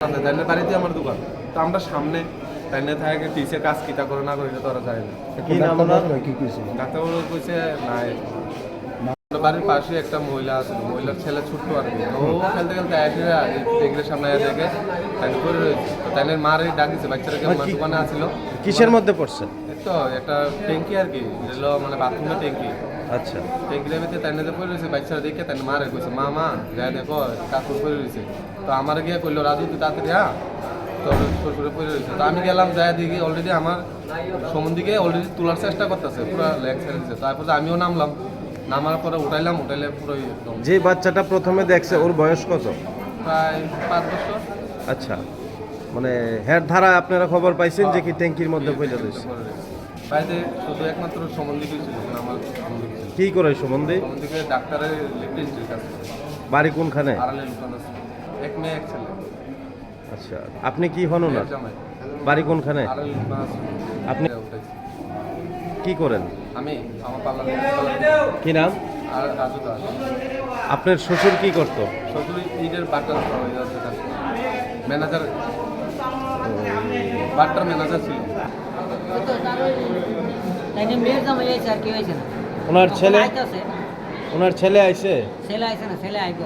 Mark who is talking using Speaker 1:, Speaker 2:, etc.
Speaker 1: আছে তাইলে বাড়িতে আমার দোকান। তো আমরা সামনে তাইলে থাকে টিসে কাজ কিতা করে না করে এটা যায় না।
Speaker 2: কি নাম ওনার?
Speaker 3: কি কইছে
Speaker 1: ডাক্তারবাবু কইছে নাই। বাড়ির পাশে একটা মহিলা আছে মহিলার ছেলে ছোট্ট আর কি। ও খেলতে খেলতে আসে টেগরের সামনে এসে দেখে তাই করে রয়েছে। তো তাইলে মারে ডাক দিছে বাচ্চাটাকে
Speaker 2: আর
Speaker 1: আমার
Speaker 2: কি-
Speaker 1: দোকানে আসছিল
Speaker 2: কিসের মধ্যে পড়ছে?
Speaker 1: তো একটা ট্যাঙ্কি আর কি যেগুলো মানে বাথরুমের ট্যাঙ্কি।
Speaker 2: আচ্ছা।
Speaker 1: ট্যাঙ্কির ভিতরে তাই যে পড়ে রয়েছে বাচ্চারা দেখে তাই মারে কইছে মা মা যাই দেখো কাকুর পড়ে রয়েছে। তো আমার গিয়ে কইলো রাজু তুই তাড়াতাড়ি হ্যাঁ তো শ্বশুরে পড়ে রয়েছে। তো আমি গেলাম যাই দেখি অলরেডি আমার সম্বন্ধিকে অলরেডি তোলার চেষ্টা করতেছে পুরো লেগ ছেড়ে দিচ্ছে তারপরে আমিও নামলাম নামার পরে উঠাইলাম উঠাইলে পুরো
Speaker 2: যে বাচ্চাটা প্রথমে দেখছে ওর বয়স কত?
Speaker 1: প্রায় পাঁচ বছর।
Speaker 2: আচ্ছা। মানে হের ধারা আপনারা খবর পাইছেন যে কি ট্যাঙ্কির মধ্যে রয়েছে?
Speaker 1: পড়ে রয়েছে। বাড়িতে শুধু একমাত্র সম্বন্ধিকে ছিল মানে আমার
Speaker 2: কি করে সম্বন্ধে
Speaker 1: ডাক্তারের
Speaker 2: বাড়ি কোনখানে?
Speaker 1: আড়ালে লুকানো আছে এক মেয়ে এক ছেলে।
Speaker 2: আচ্ছা আপনি কি হন
Speaker 1: এক জামাই।
Speaker 2: বাড়ি কোনখানে?
Speaker 1: আড়ালে লুকানো আছে
Speaker 2: আপনি-
Speaker 1: উঠাইছি।
Speaker 2: কি করেন?
Speaker 1: আমি আমার পার্লার
Speaker 2: কি নাম?
Speaker 1: আর রাজু দাস।
Speaker 2: আপনার শ্বশুর কি করতো?
Speaker 1: শ্বশুর ঈদের বাটার ম্যানেজার। বাটার ম্যানেজার ছিল।
Speaker 2: ওনার ছেলে ওনার ছেলে আইছে?
Speaker 4: ছেলে আইছে না ছেলে আইবে।